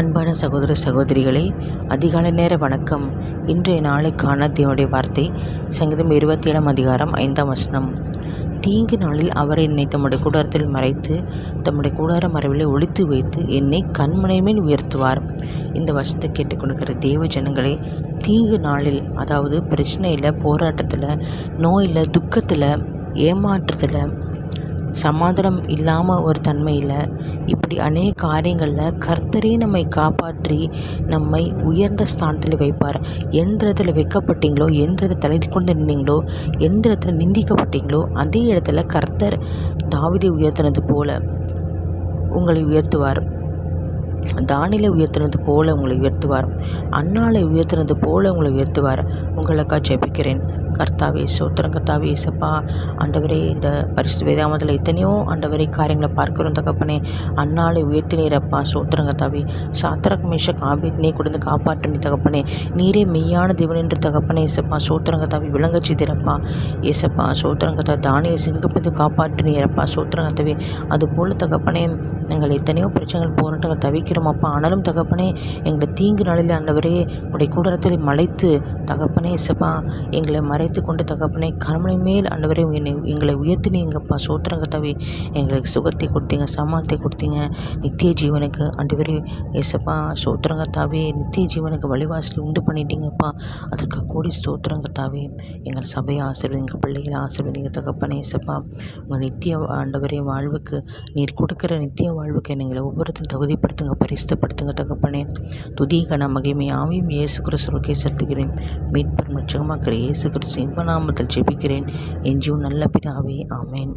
அன்பான சகோதர சகோதரிகளே அதிகாலை நேர வணக்கம். இன்றைய நாளைக்கான தேவனுடைய வார்த்தை சங்கீதம் இருபத்தி ஏழாம் அதிகாரம் ஐந்தாம் வசனம். தீங்கு நாளில் அவர் என்னை தம்முடைய கூடாரத்தில் மறைத்து தம்முடைய கூடார மறைவில் ஒழித்து வைத்து என்னை கண்மனை மேல் உயர்த்துவார். இந்த வசத்தை கேட்டுக்கொண்டிருக்கிற தேவ ஜனங்களே தீங்கு நாளில் அதாவது பிரச்சனையில் போராட்டத்தில் நோயில் துக்கத்தில் ஏமாற்றத்தில் சமாதானம் இல்லாமல் ஒரு தன்மையில் இப்படி அநேக காரியங்களில் கர்த்தரே நம்மை காப்பாற்றி நம்மை உயர்ந்த ஸ்தானத்தில் வைப்பார். எந்த இடத்துல வைக்கப்பட்டீங்களோ எந்த இடத்துல தலை கொண்டு நின்றீங்களோ எந்த இடத்துல நிந்திக்கப்பட்டீங்களோ அதே இடத்துல கர்த்தர் தாவிதை உயர்த்தினது போல உங்களை உயர்த்துவார். தானிலை உயர்த்தினது போல உங்களை உயர்த்துவார். அண்ணாலை உயர்த்தினது போல உங்களை உயர்த்துவார். உங்களுக்காக ஜெபிக்கிறேன். கர்த்தாவே சோத்திரம் கர்த்தாவே இசப்பா ஆண்டவரே இந்த பரிசு வேதாமத்தில் எத்தனையோ ஆண்டவரே காரியங்களை பார்க்குறோம் தகப்பனே. அன்னாலே உயர்த்தினீரப்பா சோத்திரம் கர்த்தாவே. சாத்திரக் மேஷக் ஆபித்னே கொடுத்து காப்பாற்றினி தகப்பனே. நீரே மெய்யான தேவன் என்று தகப்பனே இசப்பா சோத்திரம் கர்த்தாவே விளங்கச்சி திறப்பா ஏசப்பா சோத்திரம் கர்த்தா தானிய சிங்கப்பது காப்பாற்றினீரப்பா சோத்திரம் கர்த்தாவே. அதுபோல் தகப்பனே எங்கள் எத்தனையோ பிரச்சனைகள் போராட்டங்கள் தவிக்கிறோம் அப்பா. ஆனாலும் தகப்பனே எங்களை தீங்கு நாளில் ஆண்டவரே உடைய கூடத்தில் மலைத்து தகப்பனே இசப்பா எங்களை அழைத்து கொண்டு தகப்பனை கருமனை மேல் ஆண்டவரே என்னை எங்களை உயர்த்தினீங்கப்பா சோத்திரங்கத்தாவே எங்களுக்கு சுகத்தை கொடுத்தீங்க சமானத்தை கொடுத்தீங்க. நித்திய ஜீவனுக்கு ஆண்டவரே இசப்பா சோத்திரங்கத்தாவே நித்திய ஜீவனுக்கு வழிவாசல் உண்டு பண்ணிட்டீங்கப்பா. அதற்கு கூடி ஸ்தோத்திரங்கத்தாவே எங்கள் சபையை ஆசிர்வதிங்க பிள்ளைகளை ஆசிர்வதிங்க தகப்பனை இசப்பா உங்கள் நித்திய ஆண்டவரே வாழ்வுக்கு நீர் கொடுக்குற நித்திய வாழ்வுக்கு எங்களை ஒவ்வொருத்தரும் தகுதிப்படுத்துங்க பரிசுத்தப்படுத்துங்க தகப்பனே. துதிகன மகிமை ஆவியும் இயேசு கிறிஸ்துவுக்கே செலுத்துகிறேன். மீட்பர் மச்சகமாக்கிற இயேசு கிறிஸ்து இன்பநாமத்தில் ஜெபிக்கிறேன். என் ஜீவன் நல்ல பிதாவே ஆமேன்.